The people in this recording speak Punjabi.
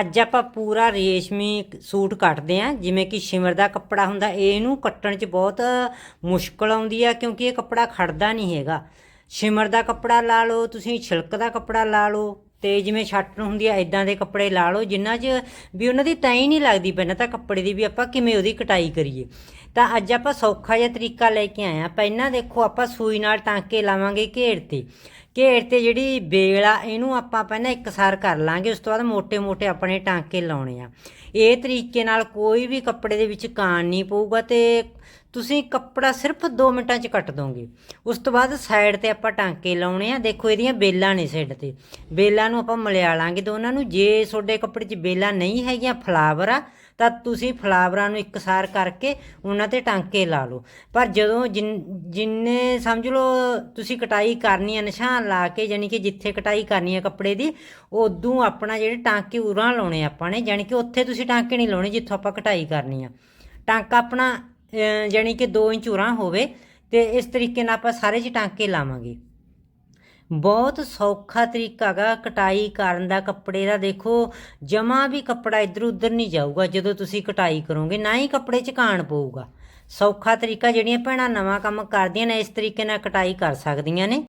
ਅੱਜ ਆਪਾਂ ਪੂਰਾ ਰੇਸ਼ਮੀ ਸੂਟ ਕੱਟਦੇ ਆਂ ਜਿਵੇਂ ਕਿ ਸ਼ਿਮਰ ਦਾ ਕੱਪੜਾ ਹੁੰਦਾ, ਇਹਨੂੰ ਕੱਟਣ 'ਚ ਬਹੁਤ ਮੁਸ਼ਕਲ ਆਉਂਦੀ ਆ, ਕਿਉਂਕਿ ਇਹ ਕੱਪੜਾ ਖੜਦਾ ਨਹੀਂ ਹੈਗਾ। ਸ਼ਿਮਰ ਦਾ ਕੱਪੜਾ ਲਾ ਲਓ, ਤੁਸੀਂ ਛਿਲਕ ਦਾ ਕੱਪੜਾ ਲਾ ਲਓ, ਤੇ ਜਿਵੇਂ ਛੱਟਣ ਹੁੰਦੀ ਆ ਇਦਾਂ ਦੇ ਕੱਪੜੇ ਲਾ ਲਓ ਜਿਨ੍ਹਾਂ 'ਚ ਵੀ ਉਹਨਾਂ ਦੀ ਤੈਂ ਹੀ ਨਹੀਂ ਲੱਗਦੀ, ਪਹਿਲਾਂ ਤਾਂ ਕੱਪੜੇ ਦੀ ਵੀ ਆਪਾਂ ਕਿਵੇਂ ਉਹਦੀ ਕਟਾਈ ਕਰੀਏ। ਤਾਂ ਅੱਜ ਆਪਾਂ ਸੌਖਾ ਜਿਹਾ ਤਰੀਕਾ ਲੈ ਕੇ ਆਏ ਆ ਪਹਿਲਾਂ ਦੇਖੋ, ਆਪਾਂ ਸੂਈ ਨਾਲ ਟਾਂਕੇ ਲਾਵਾਂਗੇ ਘੇਰ ਤੇ। ਘੇਰ ਤੇ ਜਿਹੜੀ ਬੇਲ ਆ, ਇਹਨੂੰ ਆਪਾਂ ਪਹਿਲਾਂ ਇੱਕ ਸਾਰ ਕਰ ਲਾਂਗੇ, ਉਸ ਤੋਂ ਬਾਅਦ ਮੋٹے-ਮੋٹے ਆਪਣੇ ਟਾਂਕੇ ਲਾਉਣੇ ਆ। ਇਹ ਤਰੀਕੇ ਨਾਲ ਕੋਈ ਵੀ ਕੱਪੜੇ ਦੇ ਵਿੱਚ ਕਾਣ ਨਹੀਂ ਪਊਗਾ ਤੇ ਤੁਸੀਂ ਕੱਪੜਾ ਸਿਰਫ 2 ਮਿੰਟਾਂ 'ਚ ਕੱਟ ਦੋਗੇ। ਉਸ ਤੋਂ ਬਾਅਦ ਸਾਈਡ ਤੇ ਆਪਾਂ ਟਾਂਕੇ ਲਾਉਣੇ ਆ। ਦੇਖੋ, ਇਹਦੀਆਂ ਬੇਲਾਂ ਨੇ ਸਾਈਡ ਤੇ। ਬੇਲਾਂ ਨੂੰ ਆਪਾਂ ਮਲਿਆ ਲਾਂਗੇ ਦੋਨਾਂ ਨੂੰ, ਜੇ ਤੁਹਾਡੇ ਕੱਪੜੇ 'ਚ ਬੇਲਾਂ ਨਹੀਂ ਹੈਗੀਆਂ, ਫਲਾਵਰ ਆ, ਤਾਂ ਤੁਸੀਂ ਫਲਾਵਰਾਂ ਨੂੰ ਇੱਕਸਾਰ ਕਰਕੇ ਉਹਨਾਂ ਤੇ ਟਾਂਕੇ ਲਾ ਲਓ। ਪਰ ਜਦੋਂ ਜਿਨ- ਜਿੰਨੇ, ਸਮਝ ਲਓ, ਤੁਸੀਂ ਕਟਾਈ ਕਰਨੀ ਹੈ ਨਿਸ਼ਾਨ ਲਾ ਕੇ ਯਾਨੀ ਕਿ ਜਿੱਥੇ ਕਟਾਈ ਕਰਨੀ ਹੈ ਕੱਪੜੇ ਦੀ, ਉਦੋਂ ਆਪਣਾ ਜਿਹੜੇ ਟਾਂਕੇ ਉਰਾਂ ਲਾਉਣੇ ਆਪਾਂ ਨੇ ਯਾਨੀ ਕਿ ਉੱਥੇ ਤੁਸੀਂ ਟਾਂਕੇ ਨਹੀਂ ਲਾਉਣੇ ਜਿੱਥੋਂ ਆਪਾਂ ਕਟਾਈ ਕਰਨੀ ਆ। ਟਾਂਕਾ ਆਪਣਾ ਅਹ, ਕਿ 2 ਇੰਚ ਉਰਾਂ ਹੋਵੇ ਤੇ ਇਸ ਤਰੀਕੇ ਨਾਲ ਆਪਾਂ ਸਾਰੇ 'ਚ ਟਾਂਕੇ ਲਾਵਾਂਗੇ। ਬਹੁਤ ਸੌਖਾ ਤਰੀਕਾ ਹੈਗਾ ਕਟਾਈ ਕਰਨ ਦਾ ਕੱਪੜੇ ਦਾ। ਦੇਖੋ ਜਮਾ ਵੀ ਕੱਪੜਾ ਇੱਧਰ ਉੱਧਰ ਨਹੀਂ ਜਾਊਗਾ ਜਦੋਂ ਤੁਸੀਂ ਕਟਾਈ ਕਰੋਗੇ ਨਾ ਹੀ ਕੱਪੜੇ 'ਚ ਕਾਣ ਪਊਗਾ। ਸੌਖਾ ਤਰੀਕਾ ਜਿਹੜੀਆਂ ਭੈਣਾਂ ਨਵਾਂ ਕੰਮ ਕਰਦੀਆਂ ਨੇ ਇਸ ਤਰੀਕੇ ਨਾਲ ਕਟਾਈ ਕਰ ਸਕਦੀਆਂ ਨੇ।